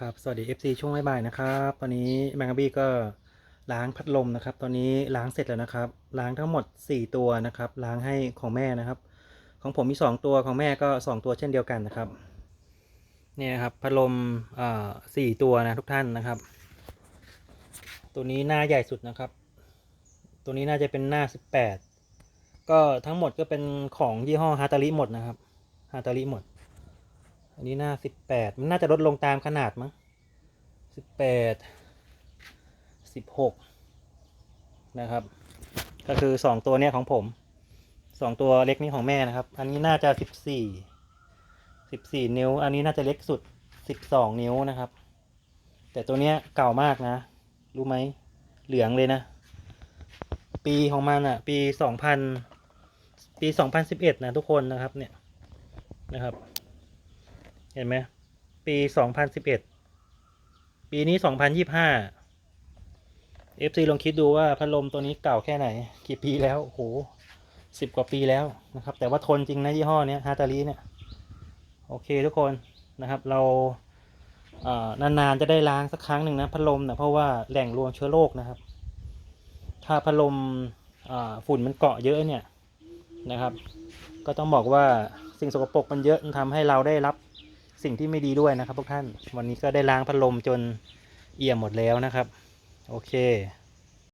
ครับ สวัสดี FC ช่วงบ่ายๆนะครับ ตอนนี้แมงกะบี้ก็ล้างพัดลมนะครับ ตอนนี้ล้างเสร็จแล้วนะครับ ล้างทั้งหมด 4 ตัวนะครับ ล้างให้ของแม่นะครับ ของผมมี 2 ตัวของแม่ก็ 2 ตัวเช่นเดียวกันนะครับนี่นะครับพัดลมอ่าสี่ตัวนะทุกท่านนะครับ ตัวนี้หน้าใหญ่สุดนะครับ ตัวนี้น่าจะเป็นหน้า 18 ก็ทั้งหมดก็เป็นของยี่ห้อฮาตาริหมดนะครับฮาตาริหมด อันนี้หน้าสิบแปดมันน่าจะลดลงตามขนาดมั้งสิบแปดสิบหกนะครับ ก็คือสองตัวเนี้ยของผมสองตัวเล็กนี้ของแม่นะครับ อันนี้น่าจะสิบสี่สิบสี่นิ้ว อันนี้น่าจะเล็กสุดสิบสองนิ้วนะครับ แต่ตัวเนี้ยเก่ามากนะ รู้ไหมเหลืองเลยนะ ปีของมันอะ ปีสองพันปีสองพันสิบเอ็ดนะทุกคนนะครับเนี่ยนะครับ เห็นไหมปีสองพันสิบเอ็ดปีนี้สองพันยี่ห้าเอฟซีลองคิดดูว่าพัดลมตัวนี้เก่าแค่ไหน กี่ปีแล้วโอ้โหสิบกว่าปีแล้วนะครับ แต่ว่าทนจริงนะยี่ห้อเนี้ยฮาตาลีเนี่ย โอเคทุกคนนะครับ เราเนานๆจะได้ล้างสักครั้งหนึ่งนะพัดลมนะเพราะว่าแหล่งรวมเชื้อโรคนะครับ ถ้าพัดลมฝุ่นมันเกาะเยอะเนี่ยนะครับ ก็ต้องบอกว่าสิ่งสกปรกมันเยอะมันทำให้เราได้รับ สิ่งที่ไม่ดีด้วยนะครับ ทุกท่าน วันนี้ก็ได้ล้างพัดลมจนเอี่ยมหมดแล้วนะครับ โอเค